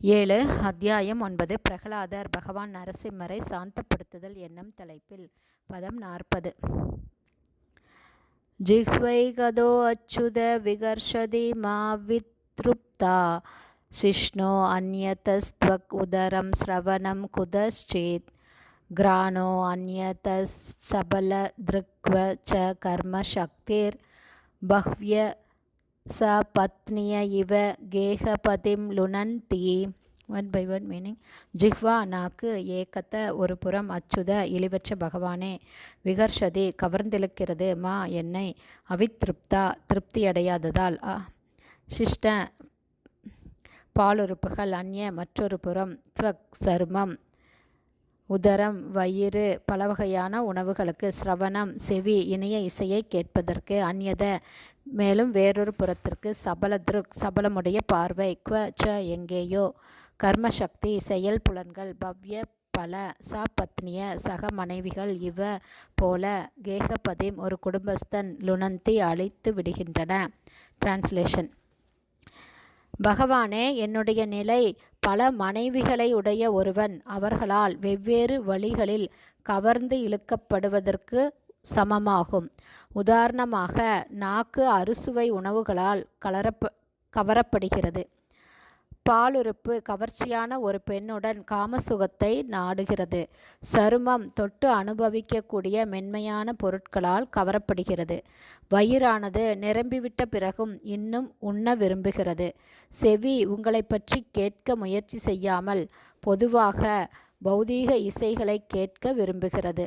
ஏழு அத்தியாயம் ஒன்பது பிரகலாதர் பகவான் நரசிம்மரை சாந்தப்படுத்துதல் என்னும் தலைப்பில் பதம் நாற்பது. ஜிஹ்வைகதோ அச்சுத விகர்ஷதி மாவித்ருப்தா சிஷ்ணோ அந்நதஸ்துவக் உதரம் ஸ்ரவணம் குதஸ்சேத் கிரானோ அந்நதசபல திருக்வ ச கர்ம சக்திர் பஹ்ய ச பத்னிய இவ கேகபதிம் லுனந்தி ஒன் பை ஒன் மீனிங் ஜிஹ்வா நாக்கு ஏக்கத்தை ஒரு புறம் அச்சுத இழிவற்ற பகவானே. விகர்ஷதி கவர்ந்திழுக்கிறது மா என்னை. அவித்ருப்தா திருப்தியடையாததால். ஆ சிஷ்ட பாலுறுப்புகள் அந்நிய மற்றொரு புறம் த்வக் சர்மம். உதரம் வயிறு பல வகையான உணவுகளுக்கு சிரவணம் செவி இணைய இசையை கேட்பதற்கு அந்நியத மேலும் வேறொரு புறத்திற்கு சபல திருக் சபலமுடைய பார்வை குவ ச எங்கேயோ. கர்மசக்தி செயல் புலன்கள் பவ்ய பல ச பத்னிய சக மனைவிகள் இவ போல கேகபதிம் ஒரு குடும்பஸ்தன் லுணந்தி அழைத்து விடுகின்றன. டிரான்ஸ்லேஷன் பகவானே என்னுடைய நிலை பல மனைவிகளை உடைய ஒருவன் அவர்களால் வெவ்வேறு வழிகளில் கவர்ந்து இழுக்கப்படுவதற்கு சமமாகும். உதாரணமாக நாக்கு அறுசுவை உணவுகளால் கலரப்ப கவரப்படுகிறது. பாலுறுப்பு கவர்ச்சியான ஒரு பெண்ணுடன் காமசுகத்தை நாடுகிறது. சருமம் தொட்டு அனுபவிக்கக்கூடிய மென்மையான பொருட்களால் கவரப்படுகிறது. வயிறானது நிரம்பிவிட்ட பிறகும் இன்னும் உண்ண விரும்புகிறது. செவி உங்களை பற்றி கேட்க முயற்சி செய்யாமல் பொதுவாக பௌதீக இசைகளை கேட்க விரும்புகிறது.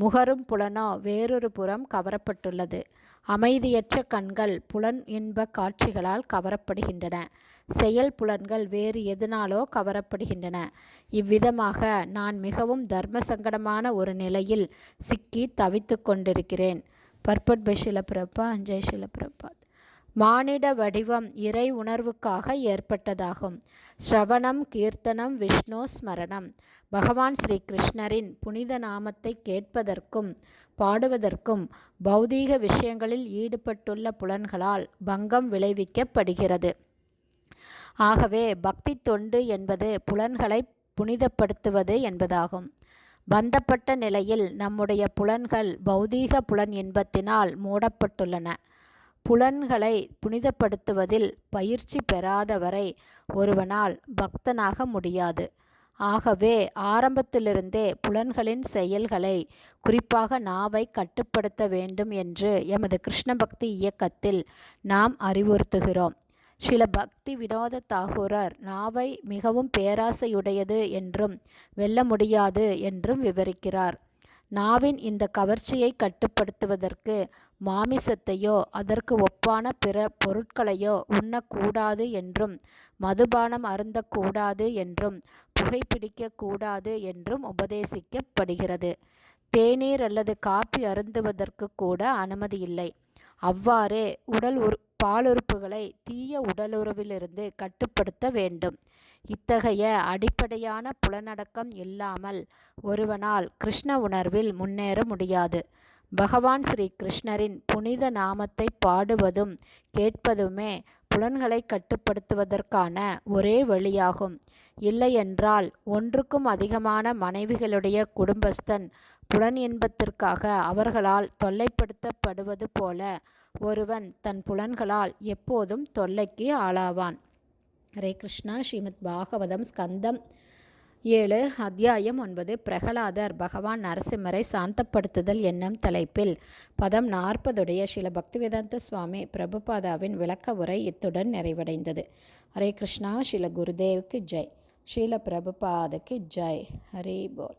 முகரும் புலனோ வேறொரு புறம் கவரப்பட்டுள்ளது. அமைதியற்ற கண்கள் புலன் இன்ப காட்சிகளால் கவரப்படுகின்றன. செயல் புலன்கள் வேறு எதனாலோ கவரப்படுகின்றன. இவ்விதமாக நான் மிகவும் தர்ம சங்கடமான ஒரு நிலையில் சிக்கி தவித்து கொண்டிருக்கிறேன். பர்பட் பை ஷிலப்பிரபா அஞ்சய் ஷிலப்பிரபாத் மானிட வடிவம் இறை உணர்வுக்காக ஏற்பட்டதாகும். ஸ்ரவணம் கீர்த்தனம் விஷ்ணு ஸ்மரணம். பகவான் ஸ்ரீ கிருஷ்ணரின் புனித நாமத்தை கேட்பதற்கும் பாடுவதற்கும் பௌதீக விஷயங்களில் ஈடுபட்டுள்ள புலன்களால் பங்கம் விளைவிக்கப்படுகிறது. ஆகவே பக்தி தொண்டு என்பது புலன்களை புனிதப்படுத்துவது என்பதாகும். பந்தப்பட்ட நிலையில் நம்முடைய புலன்கள் பௌதீக புலன் இன்பத்தினால் மூடப்பட்டுள்ளன. புலன்களை புனிதப்படுத்துவதில் பயிற்சி பெறாதவரை ஒருவனால் பக்தனாக முடியாது. ஆகவே ஆரம்பத்திலிருந்தே புலன்களின் செயல்களை குறிப்பாக நாவை கட்டுப்படுத்த வேண்டும் என்று எமது கிருஷ்ண பக்தி இயக்கத்தில் நாம் அறிவுறுத்துகிறோம். சில பக்தி வினோத தாகூரர் நாவை மிகவும் பேராசையுடையது என்றும் வெல்ல முடியாது என்றும் விவரிக்கிறார். நாவின் இந்த கவர்ச்சியை கட்டுப்படுத்துவதற்கு மாமிசத்தையோ அதற்கு ஒப்பான பிற பொருட்களையோ உண்ணக்கூடாது என்றும் மதுபானம் அருந்தக்கூடாது என்றும் புகைப்பிடிக்கக்கூடாது என்றும் உபதேசிக்கப்படுகிறது. தேநீர் அல்லது காப்பி அருந்துவதற்கு கூட அனுமதி இல்லை. அவ்வாறே உடல் உரு பாலுறுப்புகளை தீய உடலுறவிலிருந்து கட்டுப்படுத்த வேண்டும். இத்தகைய அடிப்படையான புலனடக்கம் இல்லாமல் ஒருவனால் கிருஷ்ண உணர்வில் முன்னேற முடியாது. பகவான் ஸ்ரீ கிருஷ்ணரின் புனித நாமத்தை பாடுவதும் கேட்பதுமே புலன்களை கட்டுப்படுத்துவதற்கான ஒரே வழியாகும். இல்லையென்றால் ஒன்றுக்கும் அதிகமான மனைவிகளுடைய குடும்பஸ்தன் புலன் இன்பத்திற்காக அவர்களால் தொல்லைப்படுத்தப்படுவது போல ஒருவன் தன் புலன்களால் எப்போதும் தொல்லைக்கு ஆளாவான். ஹரே கிருஷ்ணா. ஸ்ரீமத் பாகவதம் ஸ்கந்தம் ஏழு அத்தியாயம் ஒன்பது. பிரகலாதர் பகவான் நரசிம்மரை சாந்தப்படுத்துதல் என்னும் தலைப்பில் பதம் நாற்பதுடைய சில பக்திவேதாந்த சுவாமி பிரபுபாதாவின் விளக்க உரை இத்துடன் நிறைவடைந்தது. ஹரே கிருஷ்ணா. ஸ்ரீல குருதேவுக்கு ஜெய். ஸ்ரீல பிரபுபாதுக்கு ஜெய். ஹரி போல்.